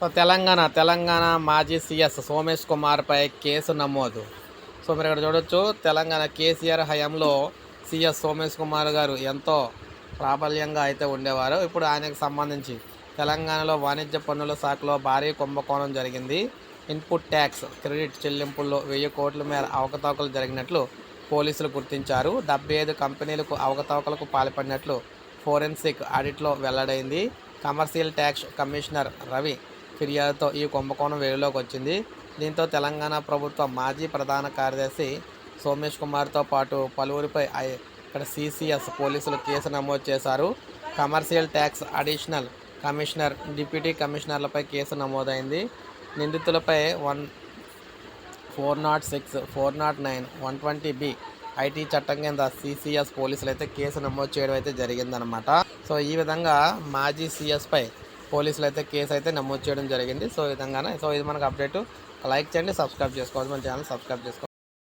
So Telangana Telangana మాజీ CS Somesh కుమార్పై కేసు నమోదు. సో మీరు ఇక్కడ చూడొచ్చు తెలంగాణ కేసీఆర్ హయాంలో సీఎస్ సోమేష్ కుమార్ గారు ఎంతో ప్రాబల్యంగా అయితే ఉండేవారు. ఇప్పుడు ఆయనకు సంబంధించి తెలంగాణలో వాణిజ్య పన్నుల శాఖలో భారీ కుంభకోణం జరిగింది. ఇన్పుట్ ట్యాక్స్ క్రెడిట్ చెల్లింపుల్లో వెయ్యి కోట్ల మేర అవకతవకలు జరిగినట్లు పోలీసులు గుర్తించారు. డెబ్బై ఐదు కంపెనీలకు అవకతవకలకు పాల్పడినట్లు ఫోరెన్సిక్ ఆడిట్లో వెల్లడైంది. కమర్షియల్ ట్యాక్స్ కమిషనర్ రవి ఫిర్యాదుతో ఈ కుంభకోణం వెలుగులోకి వచ్చింది. దీంతో తెలంగాణ ప్రభుత్వ మాజీ ప్రధాన కార్యదర్శి సోమేష్ కుమార్తో పాటు పలువురిపై ఇక్కడ సిసిఎస్ పోలీసులు కేసు నమోదు చేశారు. Commercial tax additional commissioner deputy కమిషనర్లపై కేసు నమోదైంది. నిందితులపై one four not six four not nine one twenty B IT చట్టం కింద సిసిఎస్ పోలీసులు అయితే కేసు నమోదు చేయడం అయితే జరిగిందనమాట సో ఈ విధంగా మాజీ సిఎస్పై పోలీసులు అయితే కేసు అయితే నమోదు చేయడం జరిగింది. సో ఈ విధంగానే సో ఇది మనకు అప్డేట్. లైక్ చేయండి సబ్స్క్రైబ్ చేసుకోవాలి. మన ఛానల్ సబ్స్క్రైబ్ చేసుకోవాలి